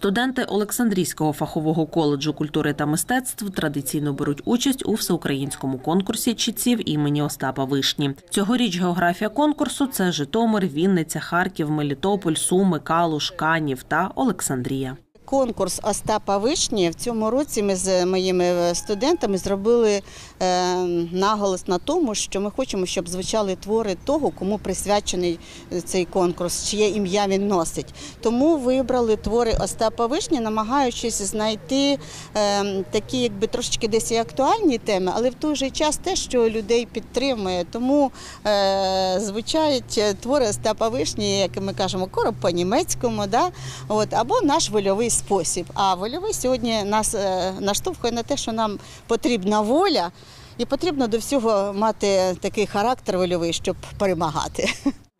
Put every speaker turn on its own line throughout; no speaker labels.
Студенти Олександрійського фахового коледжу культури та мистецтв традиційно беруть участь у всеукраїнському конкурсі чітців імені Остапа Вишні. Цьогоріч географія конкурсу це Житомир, Вінниця, Харків, Мелітополь, Суми, Калуш, Канів та Олександрія.
Конкурс Остапа Вишні в цьому році ми з моїми студентами зробили е, наголос на тому, що ми хочемо, щоб звучали твори того, кому присвячений цей конкурс, чиє ім'я він носить. Тому вибрали твори Остапа Вишні, намагаючись знайти е, такі, якби трошечки десь і актуальні теми, але в той же час те, що людей підтримує. Тому е, звучають твори Остапа Вишні, як ми кажемо, короб по-німецькому, да? От, або наш вольовий спосіб. А вольовий сьогодні нас е, наштовхує на те, що нам потрібна воля, і потрібно до всього мати такий характер вольовий, щоб перемагати.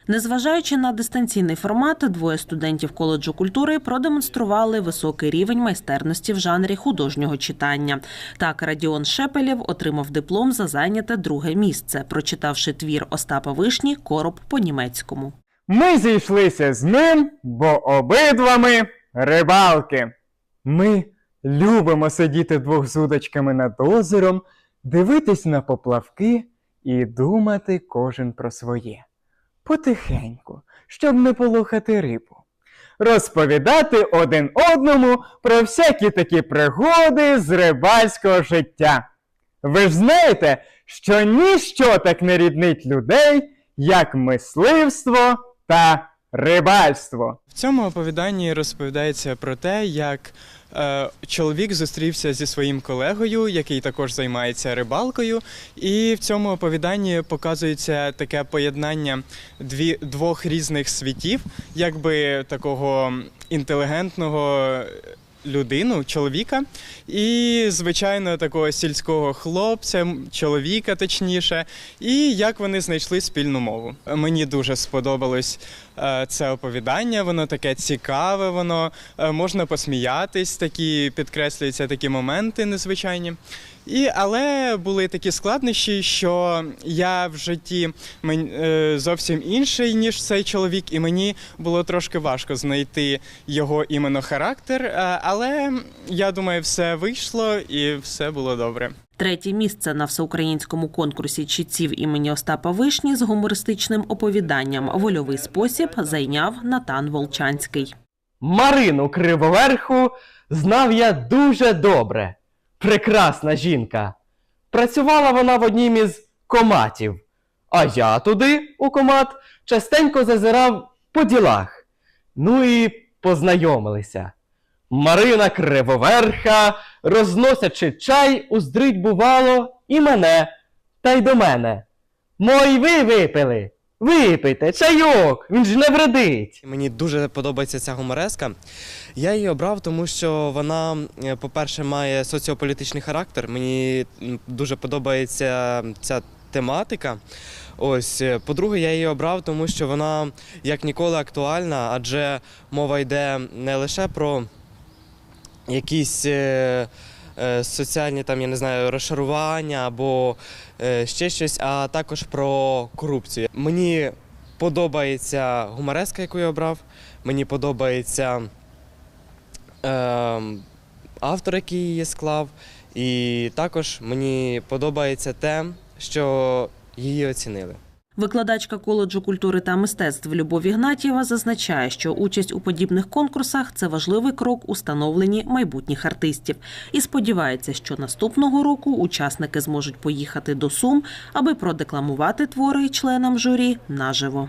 Незважаючи на дистанційний формат, двоє студентів коледжу культури продемонстрували високий рівень майстерності в жанрі художнього читання. Так, Радіон Шепелєв отримав диплом за зайняте друге місце, прочитавши твір Остапа Вишні Короб по-німецькому.
Ми зійшлися з ним, бо обидва ми рибалки. Ми любимо сидіти двох з удочками над озером, дивитись на поплавки і думати кожен про своє. Потихеньку, щоб не полохати рибу. Розповідати один одному про всякі такі пригоди з рибальського життя. Ви ж знаєте, що ніщо так не ріднить людей, як мисливство та рибальство.
В цьому оповіданні розповідається про те, як е, чоловік зустрівся зі своїм колегою, який також займається рибалкою. І в цьому оповіданні показується таке поєднання дві, двох різних світів, якби такого інтелігентного. Людину, чоловіка, і, звичайно, такого сільського хлопця, чоловіка точніше, і як вони знайшли спільну мову. Мені дуже сподобалось е, це оповідання, воно таке цікаве, воно е, можна посміятись, такі підкреслюються такі моменти незвичайні. І, але були такі складнощі, що я в житті мен- е, зовсім інший, ніж цей чоловік, і мені було трошки важко знайти його іменно характер. е, Але я думаю, все вийшло і все було добре.
Третє місце на всеукраїнському конкурсі чітців імені Остапа Вишні з гумористичним оповіданням Вольовий спосіб зайняв Натан Волчанський.
Марину Кривоверху знав я дуже добре. Прекрасна жінка. Працювала вона в однім із коматів, а я туди, у комат, частенько зазирав по ділах. Ну і познайомилися. Марина Кривоверха, розносячи чай, уздрить, бувало, і мене, та й до мене. Мой ви випили. Випийте, чайок, він ж не вредить.
Мені дуже подобається ця гумореска. Я її обрав, тому що вона, е, по-перше, має соціополітичний характер. Мені дуже подобається ця тематика. Ось, е, по-друге, я її обрав, тому що вона як ніколи актуальна, адже мова йде не лише про якісь. Е, Соціальні там, я не знаю, розшарування або е, ще щось, а також про корупцію. Мені подобається гумореска, яку я обрав. Мені подобається е, автор, який її склав. І також мені подобається те, що її оцінили.
Викладачка коледжу культури та мистецтв Любов Ігнатієва зазначає, що участь у подібних конкурсах це важливий крок у становленні майбутніх артистів, і сподівається, що наступного року учасники зможуть поїхати до Сум, аби продекламувати твори членам журі наживо.